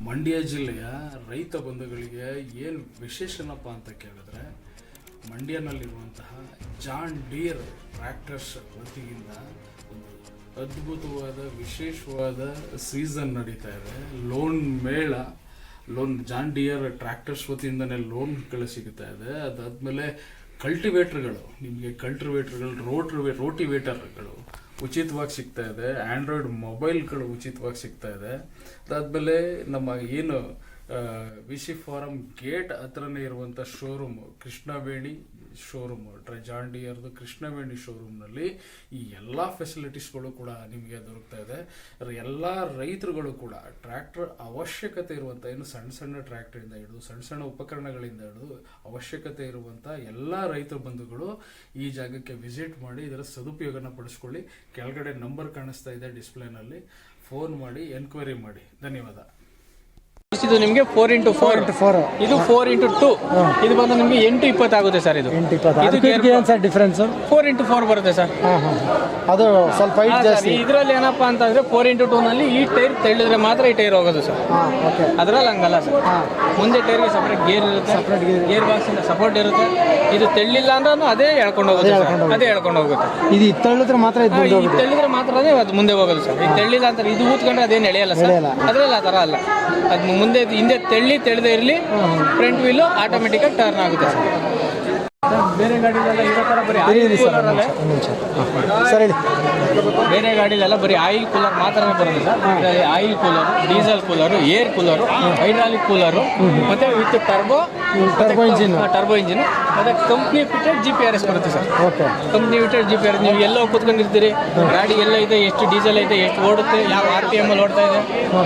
ಮಂಡ್ಯ ಜಿಲ್ಲೆಯ ರೈತ ಬಂಧುಗಳಿಗೆ ಏನು ವಿಶೇಷನಪ್ಪ ಅಂತ ಕೇಳಿದ್ರೆ, ಮಂಡ್ಯನಲ್ಲಿರುವಂತಹ ಜಾನ್ ಡೀರ್ ಟ್ರ್ಯಾಕ್ಟರ್ಸ್ ವತಿಯಿಂದ ಒಂದು ಅದ್ಭುತವಾದ, ವಿಶೇಷವಾದ ಸೀಸನ್ ನಡೀತಾ ಇದೆ. ಲೋನ್ ಮೇಳ ಲೋನ್ ಜಾನ್ ಡಿಯರ್ ಟ್ರ್ಯಾಕ್ಟರ್ಸ್ ವತಿಯಿಂದನೇ ಲೋನ್ಗಳು ಸಿಗ್ತಾ ಇದೆ. ಅದಾದಮೇಲೆ ಕಲ್ಟಿವೇಟ್ರ್ಗಳು ನಿಮಗೆ ಕಲ್ಟಿವೇಟ್ರ್ಗಳು ರೋಟ್ರಿ ರೋಟಿವೇಟರ್ಗಳು ಉಚಿತವಾಗಿ ಸಿಗ್ತಾ ಇದೆ. ಆಂಡ್ರಾಯ್ಡ್ ಮೊಬೈಲ್ಗಳು ಉಚಿತವಾಗಿ ಸಿಗ್ತಾ ಇದೆ. ಅದಾದಮೇಲೆ ನಮ್ಮ ಏನು ವಿ ಸಿ ಫಾರಂ ಗೇಟ್ ಹತ್ರನೇ ಇರುವಂಥ ಶೋರೂಮ್ ಕೃಷ್ಣವೇಣಿ ಶೋರೂಮ್ ಟ್ರಜಾಂಡಿಯರ್ದು ಡಿಯರ್ದು ಕೃಷ್ಣವೇಣಿ ಶೋರೂಮ್ನಲ್ಲಿ ಈ ಎಲ್ಲ ಫೆಸಿಲಿಟೀಸ್ಗಳು ಕೂಡ ನಿಮಗೆ ದೊರಕ್ತಾ ಇದೆ. ಎಲ್ಲ ರೈತರುಗಳು ಕೂಡ ಟ್ರ್ಯಾಕ್ಟರ್ ಅವಶ್ಯಕತೆ ಇರುವಂಥ ಏನು ಸಣ್ಣ ಸಣ್ಣ ಟ್ರ್ಯಾಕ್ಟರಿಂದ ಹಿಡಿದು, ಸಣ್ಣ ಸಣ್ಣ ಉಪಕರಣಗಳಿಂದ ಹಿಡಿದು ಅವಶ್ಯಕತೆ ಇರುವಂಥ ಎಲ್ಲ ರೈತ ಬಂಧುಗಳು ಈ ಜಾಗಕ್ಕೆ ವಿಸಿಟ್ ಮಾಡಿ ಇದರ ಸದುಪಯೋಗನ ಪಡಿಸ್ಕೊಳ್ಳಿ. ಕೆಳಗಡೆ ನಂಬರ್ ಕಾಣಿಸ್ತಾ ಇದೆ ಡಿಸ್ಪ್ಲೇನಲ್ಲಿ ಫೋನ್ ಮಾಡಿ ಎನ್ಕ್ವೈರಿ ಮಾಡಿ. ಧನ್ಯವಾದ. ಇದು ನಿಮಗೆ four into four into four ಇದು ಫೋರ್ ಇಂಟು ಟು ಇದು ಬಂದು ನಿಮಗೆ ಎಂಟು ಇಪ್ಪತ್ತಾಗುತ್ತೆ ಸರ್ ಇದು. ಎಂಟು ಇಪ್ಪತ್ತು. ಇದು ಏನು sir difference four into four ಬರುತ್ತೆ ಸರ್ ಹಾ ಹಾ. ಅದು ಸ್ವಲ್ಪ ಜಾಸ್ತಿ. ಇದರಲ್ಲಿ ಏನಪ್ಪ ಅಂತಂದ್ರೆ ಫೋರ್ ಇಂಟು ಟೂ ನಲ್ಲಿ ಈ ಟೈರ್ ತೆಳಿದ್ರೆ ಮಾತ್ರ ಈ ಟೈರ್ ಹೋಗೋದು ಸರ್ ಅದರಲ್ಲಿ ಹಂಗಲ್ಲ ಸರ್ ಮುಂದೆ ಟೈರ್ಗೆ ಸಪ್ರೇಟ್ ಗೇರ್ ಇರುತ್ತೆ. Separate ಗೇರ್ ಬಾಕ್ಸ್ ಸಪೋರ್ಟ್ ಇರುತ್ತೆ. ಇದು ತೆಳ್ಳಿಲ್ಲ ಅಂದ್ರೆ ಅದೇ ಹೇಳ್ಕೊಂಡು ಹೋಗುತ್ತೆ ಅದೇ ಸರ್. ಹೋಗುತ್ತೆ. ಅದೇ ಎಳ್ಕೊಂಡು ಹೋಗುತ್ತೆ. ಇದು ಇತ್ತಳಿದ್ರೆ ಮಾತ್ರ ಇದು ಹಾ, ಮಾತ್ರ ಅದು ಮುಂದೆ ಹೋಗೋದು ಸರ್ ಈ ತೆಳ್ಳಿಲ್ಲ ಅಂತ ಇದು ಊತ್ಕೊಂಡ್ರೆ ಅದೇನು ಎಳೆಯಲ್ಲ ಸರ್ ಅದರಲ್ಲಿ ಅದ್ರಲ್ಲಿ ಆ ಥರ ಅಲ್ಲ. ಅದು ಮುಂದೆ ಹಿಂದೆ ತೆಳ್ಳಿ ತೆಳ್ದೇ ಇರಲಿ ಫ್ರಂಟ್ ವೀಲು ಆಟೋಮೆಟಿಕಾಗಿ ಟರ್ನ್ ಆಗುತ್ತೆ. ಸರ್ ಬೇರೆ ಗಾಡಿಲೆಲ್ಲ ಇರೋ ಥರ ಬರೀ ಆಯಿಲ್ ಸರ್ ಹೇಳಿ ಬೇರೆ ಗಾಡಿಲೆಲ್ಲ ಬರೀ ಆಯಿಲ್ ಕೂಲರ್ ಮಾತ್ರನೇ ಬರೋದಿಲ್ಲ sir. Oil cooler diesel cooler air cooler hydraulic cooler ಮತ್ತೆ with turbo turbo engine turbo engine ಮತ್ತೆ company fitted G P R S ಬರುತ್ತೆ sir. Okay company fitted G P R ನೀವು ಎಲ್ಲೋ ಕೂತ್ಕೊಂಡಿರ್ತೀರಿ ಗಾಡಿ ಎಲ್ಲ ಇದೆ ಎಷ್ಟು ಡೀಸೆಲ್ ಐತೆ ಎಷ್ಟು ಓಡುತ್ತೆ ಯಾವ ಆರ್ ಪಿ ಎಂ ಅಲ್ಲಿ ಓಡ್ತಾ ಇದೆ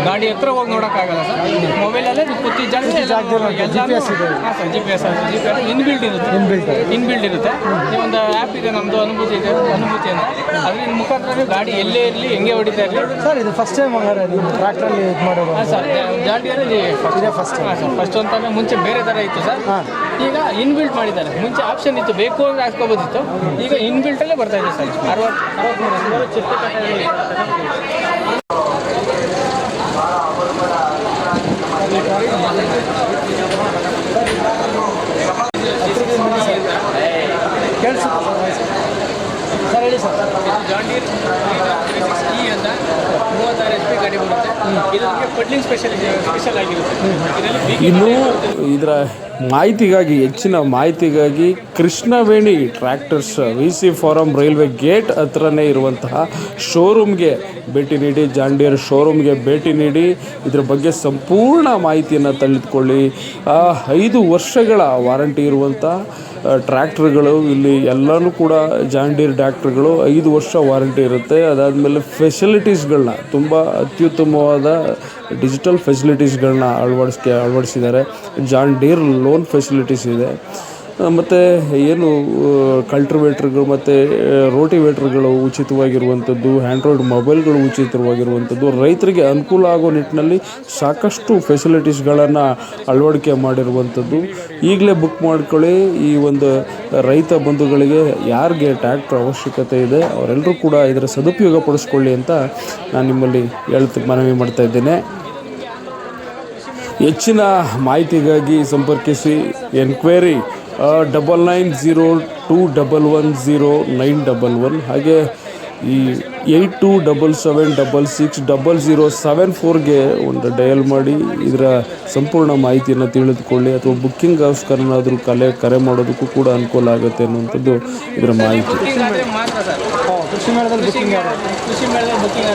ಗಾಡಿ ಹತ್ರ ಹೋಗಿ ನೋಡೋಕ್ಕಾಗಲ್ಲ ಸರ್. ಮೊಬೈಲಲ್ಲೇ ನೀವು ಕೂತಿ ಜಾಗದಲ್ಲಿ. ಹಾಂ sir G P S G P R inbuilt ಇರುತ್ತೆ. ಇನ್ಬಿಲ್ಡ್ ಇರುತ್ತೆ. ನೀವು ಒಂದು ಆ್ಯಪ್ ಇದೆ ನಮ್ಮದು ಅನುಭೂತಿ ಇದೆ. ಅನುಭೂತಿ ಅಂತ ಅದ್ರ ಮುಖಾಂತರ ಗಾಡಿ ಎಲ್ಲೇ ಇರಲಿ ಹೆಂಗೆ ಹೊಡಿತಾ ಇರಲಿ. ಸರ್ ಇದು ಫಸ್ಟ್ ಟೈಮ್ ಹಂಗಾರೆ ಟ್ರ್ಯಾಕ್ಟ್ರಲ್ಲಿ ಇದು ಮಾಡೋದು. ಹಾಂ ಸರ್ ಜಾಟಿಯಲ್ಲಿ ಇದೇ ಫಸ್ಟ್ ಹಾಂ ಸರ್ ಫಸ್ಟ್ ಅಂತಂದ್ರೆ ಮುಂಚೆ ಬೇರೆ ಥರ ಇತ್ತು ಸರ್. ಹಾಂ. ಈಗ ಇನ್ಬಿಲ್ಟ್ ಮಾಡಿದ್ದಾರೆ. ಮುಂಚೆ ಆಪ್ಷನ್ ಇತ್ತು, ಬೇಕು ಅಂದ್ರೆ ಹಾಕ್ಕೋಬೋದಿತ್ತು ಈಗ ಇನ್ಬಿಲ್ಟಲ್ಲೇ ಬರ್ತಾ ಇದೆ ಸರ್. ಅರವತ್ತು ಅರವತ್ತ್ಮೂರು ಕಟ್ಟೆಯಲ್ಲಿ ಕೇಳಿಸುತ್ತೆ ಸರ್ ಹೇಳಿ ಸರ್ ಜಾಂಡೀರ್ ಇ ಅಂತ ಮೂವತ್ತಾರು ಎಚ್ ಪಿ ಗಾಡಿ ಬರುತ್ತೆ ಇದು ನಮಗೆ ಪಡ್ಲಿಂಗ್ ಸ್ಪೆಷಲ್ ಸ್ಪೆಷಲ್ ಆಗಿರುತ್ತೆ ಇದರಲ್ಲಿ big ಇನ್ನು ಇದರ ಮಾಹಿತಿಗಾಗಿ ಹೆಚ್ಚಿನ ಮಾಹಿತಿಗಾಗಿ Krishnaveni tractors V C farm railway gate ಹತ್ರನೇ ಇರುವಂತಹ ಶೋರೂಮ್ಗೆ ಭೇಟಿ ನೀಡಿ ಜಾಂಡಿಯರ್ ಶೋರೂಮ್ಗೆ ಭೇಟಿ ನೀಡಿ ಇದರ ಬಗ್ಗೆ ಸಂಪೂರ್ಣ ಮಾಹಿತಿಯನ್ನು ತಿಳಿದುಕೊಳ್ಳಿ ಐದು ವರ್ಷಗಳ ವಾರಂಟಿ ಇರುವಂಥ ಟ್ರ್ಯಾಕ್ಟರ್ಗಳು, ಇಲ್ಲಿ ಎಲ್ಲನೂ ಕೂಡ ಜಾಂಡೀರ್ ಟ್ರ್ಯಾಕ್ಟರ್ಗಳು, ಐದು ವರ್ಷ ವಾರಂಟಿ ಇರುತ್ತೆ. ಅದಾದಮೇಲೆ ಫೆಸಿಲಿಟೀಸ್ಗಳನ್ನ ತುಂಬ ಅತ್ಯುತ್ತಮವಾದ ಡಿಜಿಟಲ್ ಫೆಸಿಲಿಟೀಸ್ಗಳನ್ನ ಅಳವಡಿಸ್ಕೆ, ಅಳವಡಿಸಿದ್ದಾರೆ. ಜಾನ್ ಡೀರ್ ಲೋನ್ ಫೆಸಿಲಿಟೀಸ್ ಇದೆ. ಮತ್ತು ಏನು ಕಲ್ಟ್ರಿವೇಟ್ರ್ಗಳು ಮತ್ತು ರೋಟಿವೇಟ್ರ್ಗಳು ಉಚಿತವಾಗಿರುವಂಥದ್ದು ಆ್ಯಂಡ್ರಾಯ್ಡ್ ಮೊಬೈಲ್ಗಳು ಉಚಿತವಾಗಿರುವಂಥದ್ದು, ರೈತರಿಗೆ ಅನುಕೂಲ ಆಗೋ ನಿಟ್ಟಿನಲ್ಲಿ ಸಾಕಷ್ಟು ಫೆಸಿಲಿಟೀಸ್ಗಳನ್ನು ಅಳವಡಿಕೆ ಮಾಡಿರುವಂಥದ್ದು. ಈಗಲೇ ಬುಕ್ ಮಾಡ್ಕೊಳ್ಳಿ, ಈ ಒಂದು ರೈತ ಬಂಧುಗಳಿಗೆ ಯಾರಿಗೆ ಟ್ಯಾಕ್ಟ್ರ್ ಅವಶ್ಯಕತೆ ಇದೆ, ಅವರೆಲ್ಲರೂ ಕೂಡ ಇದರ ಸದುಪಯೋಗ ಪಡಿಸ್ಕೊಳ್ಳಿ ಅಂತ ನಾನು ನಿಮ್ಮಲ್ಲಿ ಹೇಳ್ತ, ಮನವಿ ಮಾಡ್ತಾ ಇದ್ದೇನೆ. ಹೆಚ್ಚಿನ ಮಾಹಿತಿಗಾಗಿ ಸಂಪರ್ಕಿಸಿ, enquiry double nine zero two double one zero nine double one ಹಾಗೆ ಈ eight two double seven double six double zero seven ಫೋರ್ಗೆ ಒಂದು ಡಯಲ್ ಮಾಡಿ ಇದರ ಸಂಪೂರ್ಣ ಮಾಹಿತಿಯನ್ನು ತಿಳಿದುಕೊಳ್ಳಿ ಅಥವಾ ಬುಕ್ಕಿಂಗ್ಗೋಸ್ಕರನಾದರೂ ಕಲೆ, ಕರೆ ಮಾಡೋದಕ್ಕೂ ಕೂಡ ಅನುಕೂಲ ಆಗುತ್ತೆ ಅನ್ನುವಂಥದ್ದು ಇದರ ಮಾಹಿತಿ. ಕೃಷಿ ಮೇಳದಲ್ಲಿ ಬುಕ್ಕಿಂಗ್ ಕೃಷಿ ಮೇಳದಲ್ಲಿ ಬುಕ್ಕಿಂಗ್